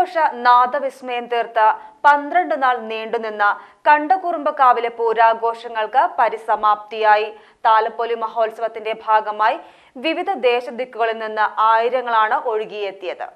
പൂരാഘോഷ നാദവിസ്മയം തീർത്ത പന്ത്രണ്ട് നാൾ നീണ്ടുനിന്ന കണ്ടകുറുമ്പക്കാവിലെ പൂരാഘോഷങ്ങൾക്ക് പരിസമാപ്തിയായി. താലപ്പൊലി മഹോത്സവത്തിന്റെ ഭാഗമായി വിവിധ ദേശദിക്കുകളിൽ നിന്ന് ആയിരങ്ങളാണ് ഒഴുകിയെത്തിയത്.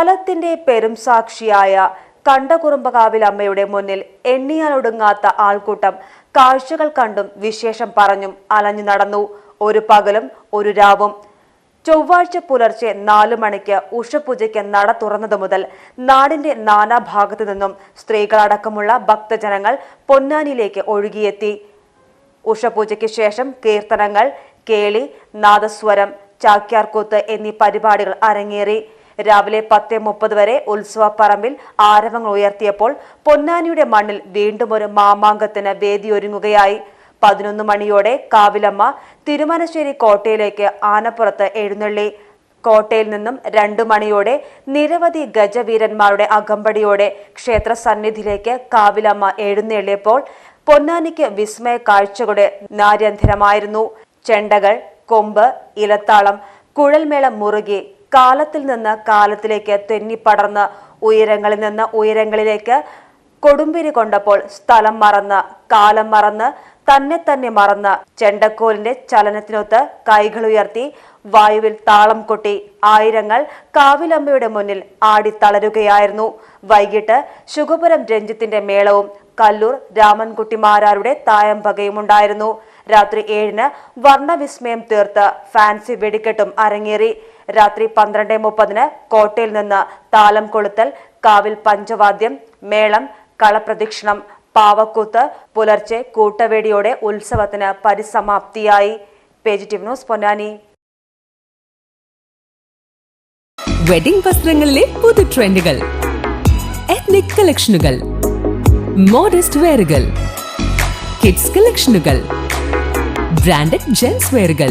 കാലത്തിന്റെ പെരും സാക്ഷിയായ കണ്ടകുറുമ്പകാവിൽ അമ്മയുടെ മുന്നിൽ എണ്ണിയാലൊടുങ്ങാത്ത ആൾക്കൂട്ടം കാഴ്ചകൾ കണ്ടും വിശേഷം പറഞ്ഞും അലഞ്ഞു നടന്നു. ഒരു പകലും ഒരു രാവും. ചൊവ്വാഴ്ച പുലർച്ചെ നാലു മണിക്ക് ഉഷപൂജയ്ക്ക് നട തുറന്നതു മുതൽ നാടിന്റെ നാനാഭാഗത്തു നിന്നും സ്ത്രീകളടക്കമുള്ള ഭക്തജനങ്ങൾ പൊന്നാനിയിലേക്ക് ഒഴുകിയെത്തി. ഉഷപൂജയ്ക്ക് ശേഷം കീർത്തനങ്ങൾ കേളി നാദസ്വരം ചാക്യാർകൂത്ത് എന്നീ പരിപാടികൾ അരങ്ങേറി. രാവിലെ പത്ത് മുപ്പത് വരെ ഉത്സവപ്പറമ്പിൽ ആരവങ്ങൾ ഉയർത്തിയപ്പോൾ പൊന്നാനിയുടെ മണ്ണിൽ വീണ്ടും ഒരു മാമാങ്കത്തിന് വേദിയൊരുങ്ങുകയായി പതിനൊന്ന് മണിയോടെ കാവിലമ്മ തിരുമനശ്ശേരി കോട്ടയിലേക്ക് ആനപ്പുറത്ത് എഴുന്നള്ളി. കോട്ടയിൽ നിന്നും രണ്ടു മണിയോടെ നിരവധി ഗജവീരന്മാരുടെ അകമ്പടിയോടെ ക്ഷേത്ര സന്നിധിയിലേക്ക് കാവിലമ്മ എഴുന്നള്ളിയപ്പോൾ പൊന്നാനിക്ക് വിസ്മയ കാഴ്ചകളുടെ നാര്യന്ധരമായിരുന്നു ചെണ്ടകൾ കൊമ്പ് ഇലത്താളം കുഴൽമേളം മുറുകി കാലത്തിൽ നിന്ന് കാലത്തിലേക്ക് തെന്നിപ്പടർന്ന് ഉയരങ്ങളിൽ നിന്ന് ഉയരങ്ങളിലേക്ക് കൊടുമ്പിരി കൊണ്ടപ്പോൾ സ്ഥലം മറന്ന് കാലം മറന്ന് തന്നെ തന്നെ മറന്ന് ചെണ്ടക്കോലിന്റെ ചലനത്തിനൊത്ത് കൈകൾ ഉയർത്തി വായുവിൽ താളം കൊട്ടി ആയിരങ്ങൾ കാവിലമ്മയുടെ മുന്നിൽ ആടിത്തളരുകയായിരുന്നു. വൈകിട്ട് ശുഗപുരം രഞ്ജിത്തിന്റെ മേളവും കല്ലൂർ രാമൻകുട്ടിമാരാരുടെ തായമ്പകയും ഉണ്ടായിരുന്നു. രാത്രി ഏഴിന് വർണവിസ്മയം തീർത്ത് ഫാൻസി വെടിക്കെട്ടും അരങ്ങേറി. രാത്രി പന്ത്രണ്ട് മുപ്പതിന് കോട്ടയിൽ നിന്ന് താലം കൊളുത്തൽ കാവിൽ പഞ്ചവാദ്യം മേളം കളപ്രദക്ഷിണം പാവക്കൂത്ത് പുലർച്ചെ കൂട്ടവേടിയോടെ ഉത്സവത്തിന് പരിസമാപ്തിയായി. പേജിറ്റീവ് ന്യൂസ് പൊന്നാനി. വെഡിംഗ് വസ്ത്രങ്ങളിലെ പുതു ട്രെൻഡുകൾ എത്നിക് കളക്ഷനുകൾ മോഡസ്റ്റ് വെയറുകൾ കിഡ്സ് കളക്ഷനുകൾ ബ്രാൻഡഡ് ജെൻസ് വെയറുകൾ